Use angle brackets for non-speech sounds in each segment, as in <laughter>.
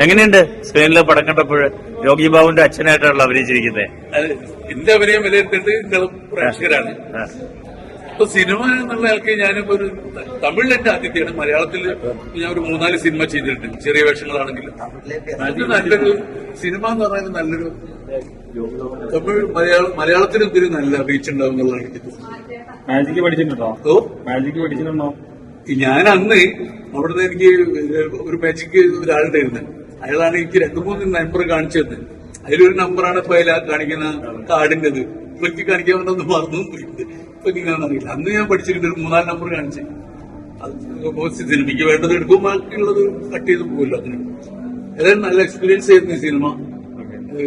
എങ്ങനെയുണ്ട് സ്ക്രീനിൽ പടം കണ്ടപ്പോൾ യോഗി ബാബുവിന്റെ അച്ഛനായിട്ടാണല്ലോ അഭിനയിച്ചിരിക്കുന്നത്? എന്റെ അഭിനയം വിലയിരുത്തിട്ട് നിങ്ങളും പ്രേക്ഷകരാണ്. ഇപ്പൊ സിനിമ എന്നുള്ള ആൾക്ക് ഞാനിപ്പോ ഒരു തമിഴിൽ എന്റെ ആദ്യത്തെയാണ് മലയാളത്തിൽ ഞാൻ ഒരു മൂന്നാൽ സിനിമ ചെയ്തിട്ടുണ്ട്. ചെറിയ വേഷങ്ങളാണെങ്കിലും നല്ല നല്ലൊരു സിനിമ എന്ന് പറയുന്നത് നല്ലൊരു തമിഴ് മലയാളം മലയാളത്തിൽ എന്തൊരു നല്ല റീച്ച് ഉണ്ടാവും എന്നുള്ളതാണ് എനിക്ക് തോന്നുന്നത്. മാജിക്ക് പഠിച്ചിട്ടുണ്ടോ? ഓ? മാജിക്ക് പഠിച്ചിട്ടുണ്ടോ? ഞാൻ അന്ന് അവിടുന്ന് എനിക്ക് ഒരു മാജിക്ക് ഒരാളുണ്ടായിരുന്നു. അയാളാണ് എനിക്ക് രണ്ടു മൂന്ന് നമ്പർ കാണിച്ചു തന്നെ അതിലൊരു നമ്പറാണ് ഇപ്പൊ അയാൾ കാണിക്കുന്ന കാർഡിന്റേത് ഇപ്പൊ എനിക്ക് കാണിക്കാൻ വന്നത് മറന്നു പോയിട്ട് ഇപ്പൊ എങ്ങനെയാണെന്ന് അറിയില്ല. അന്ന് ഞാൻ പഠിച്ചിട്ടുണ്ട് ഒരു മൂന്നാൽ നമ്പർ കാണിച്ചു. അത് സിനിമയ്ക്ക് വേണ്ടത് എടുക്കും ബാക്കിയുള്ളത് കട്ട് ചെയ്ത് പോകില്ല അതിന്. ഏതായാലും നല്ല എക്സ്പീരിയൻസ് ആയിരുന്നു ഈ സിനിമ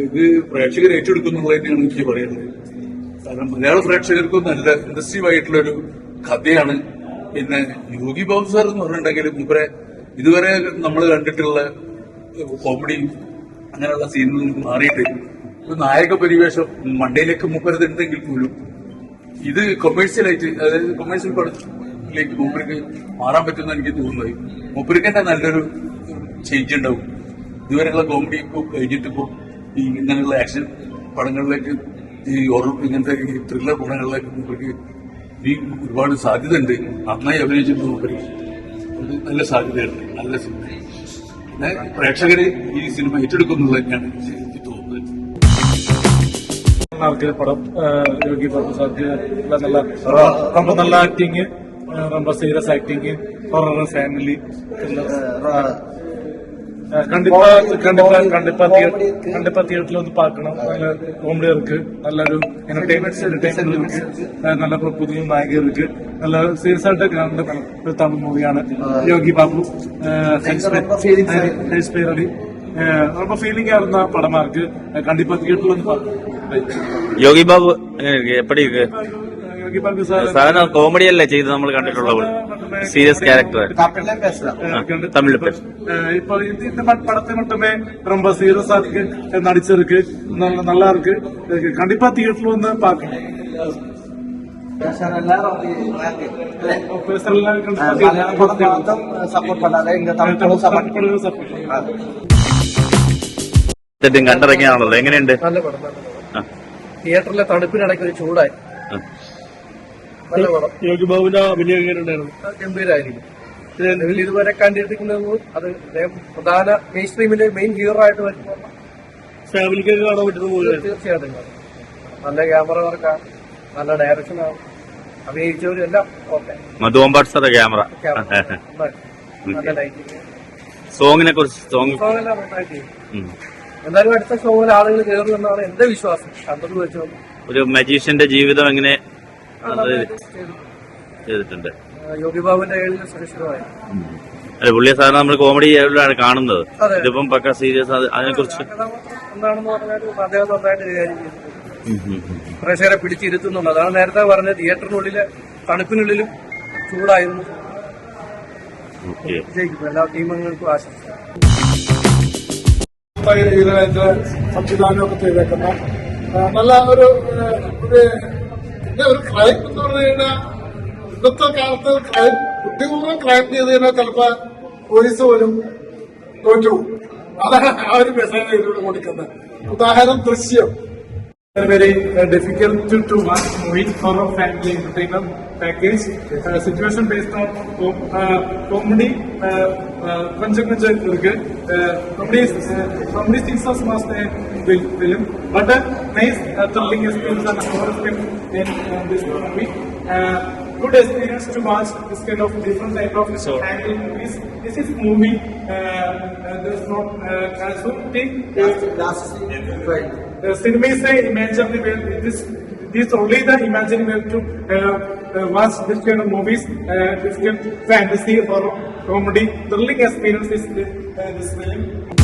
ഇത് പ്രേക്ഷകർ ഏറ്റെടുക്കുന്നുള്ളത് തന്നെയാണ് എനിക്ക് പറയുന്നത് കാരണം മലയാള പ്രേക്ഷകർക്കും നല്ല ഇൻട്രസ്റ്റീവ് ആയിട്ടുള്ള ഒരു കഥയാണ്. പിന്നെ യോഗി ബാബു സാർ എന്ന് പറഞ്ഞിട്ടുണ്ടെങ്കിൽ മൂപ്പരെ ഇതുവരെ നമ്മൾ കണ്ടിട്ടുള്ള കോമഡി അങ്ങനെയുള്ള സീനിൽ നിന്ന് മാറിയിട്ട് ഒരു നായക പരിവേഷം മണ്ടയിലേക്ക് മുപ്പരുതുണ്ടെങ്കിൽ പോലും ഇത് കൊമേഴ്സ്യലായിട്ട് അതായത് കൊമേഴ്സ്യൽ പടത്തിലേക്ക് മൂപ്പർക്ക് മാറാൻ പറ്റുമെന്ന് എനിക്ക് തോന്നുന്നത് മൂപ്പർക്ക് തന്നെ നല്ലൊരു ചേഞ്ച് ഉണ്ടാവും. ഇതുവരെയുള്ള കോമഡി ഇപ്പോൾ കഴിഞ്ഞിട്ട് ഇപ്പോൾ ഈ ഇങ്ങനെയുള്ള ആക്ഷൻ പടങ്ങളിലേക്ക് ഈ ഓർമ്മ ഇങ്ങനത്തെ ഈ ത്രില്ലർ പടങ്ങളിലേക്ക് മൂപ്പർക്ക് ഈ ഒരുപാട് സാധ്യത ഉണ്ട് നന്നായി അഭിനയിച്ചിട്ടുണ്ട് മൂപ്പർക്ക് നല്ല സാധ്യതയുണ്ട്. നല്ല സിനിമ പ്രേക്ഷകര് ഈ സിനിമ ഏറ്റെടുക്കുന്നത് തന്നെയാണ് എനിക്ക് തോന്നുന്നത്. പടം രോഗി പ്രൊഫസർക്ക് നല്ല നല്ല acting serious acting horror family comedy ഇറക്ക് നല്ലൊരു നല്ല പുതിയ നായക ഇറക്ക് നല്ല സീരിയസ് ആയിട്ട് കാണേണ്ട തമിഴ് മൂവിയാണ് യോഗി ബാബു ഹൈസ്പെയർ അലി. ரொம்ப ஃபீலிங்கா இருந்த படமா இருக்கு கண்டிப்பா தியேட்டர்ல வந்து യോഗി ബാബു എങ്ങനെ എപ്പടി യോഗി ബാബു സാർ സാധാരണ കോമഡി അല്ലേ ചെയ്ത് നമ്മൾ കണ്ടിട്ടുള്ളത്? സീരിയസ് ക്യാരക്ടർ தமிழ்ல பேசு. அஹ் இப்போ இந்த இந்த மட்- படத்தை மட்டுமே ரொம்ப சீரியஸா இருக்கு நடிச்சிருக்கு நல்ல நல்லா இருக்கு இதுக்கு கண்டிப்பா தியேட்டர்ல வந்து பார்க்கணும் பேசுறதுலாம் கண்டிப்பா theatre- സപ്പോർട്ട് பண்ணாங்க இங்க தமிழ் படம் support പടം support ചെയ്യും. ഇതും കണ്ടിറങ്ങിയാണല്ലോ എങ്ങനെയുണ്ട് നല്ല പടം നല്ല പടം ആ, തിയേറ്ററിലെ തണുപ്പിനിടയ്ക്ക് ഒരു ചൂടായി ആ. നല്ല പടം. യോഗി ബാബുവിന്റെ അഭിനയം എങ്ങനെയുണ്ടായിരുന്നു ഇതിൽ ഇതുവരെ കണ്ടിരിക്കുന്നത് അത് പ്രധാന മെയിൻ സ്ട്രീമിന്റെ മെയിൻ ഹീറോ ആയിട്ട് വരുമ്പോൾ ഫാമിലിക്കൊക്കെ കാണാൻ പറ്റുന്ന തീർച്ചയായിട്ടും നല്ല ക്യാമറ വർക്കാണ് നല്ല ഡയറക്ഷനാണ് അഭിനയിച്ചവരും എല്ലാം ഓക്കെ മധു അമ്പാട്സറുടെ ക്യാമറ <laughs> നല്ല ലൈറ്റിംഗ് സോങ്ങിനെ കുറിച്ച് സോങ് സോങ്ങെല്ലാം നന്നായിട്ട്. എന്തായാലും അടുത്ത ഷോയിൽ ആളുകൾ കയറുമെന്നാണ് എന്റെ വിശ്വാസം. കണ്ടത് വെച്ചോ ഒരു മജീഷ്യന്റെ ജീവിതം എങ്ങനെ ചെയ്തിട്ടുണ്ട്. കയ്യിൽ സുരക്ഷിതമായി. അല്ല പുള്ളിയെ സാധാരണ നമ്മൾ കോമഡി ആണ് കാണുന്നത്. ഇതിപ്പം പക്ക സീരിയസ് അതിനെ കുറിച്ച് എന്താണെന്ന് പറഞ്ഞാൽ അദ്ദേഹം നന്നായിട്ട് കൈകാര്യം ചെയ്തു പ്രേക്ഷകരെ പിടിച്ചിരുത്തുന്നുണ്ട്. അതാണ് നേരത്തെ പറഞ്ഞ തിയേറ്ററിനുള്ളിൽ തണുപ്പിനുള്ളിലും ചൂടായിരുന്നു. വിജയിക്കും എല്ലാ ടീമംഗങ്ങൾക്കും ആശംസ ഇതിനായിട്ട് സംവിധാനമൊക്കെ ചെയ്തേക്കുന്ന നല്ല ഒരു പിന്നെ ഒരു ക്രൈം എന്ന് പറഞ്ഞു കഴിഞ്ഞാൽ ഇന്നത്തെ കാലത്ത് ക്രൈം ബുദ്ധിപൂർവം ക്രൈം ചെയ്ത് കഴിഞ്ഞാൽ ചിലപ്പോ പോലീസ് പോലും തോറ്റു. അതാണ് ആ ഒരു മെസ്സേജ് ഇതിലൂടെ കൊടുക്കുന്നത് ഉദാഹരണം ദൃശ്യം very uh, difficult to, to watch movie for a family entertainment package. Uh, situation based on com- uh, comedy, uh, uh, கொஞ்சம் கொஞ்சம் இருக்கு comedy uh, comedy scenes are must in fil- film, but a nice uh, thrilling experience and horror film in uh, this movie. Uh, good experience to watch this kind of different type of angle movies. This is movie. Uh, uh, there's not uh, casualty. Uh, cinema is the imaginary way. This this only the imaginary world to uh, uh, watch this kind of movies. Uh, this kind of fantasy or comedy, thrilling experience is uh, this film.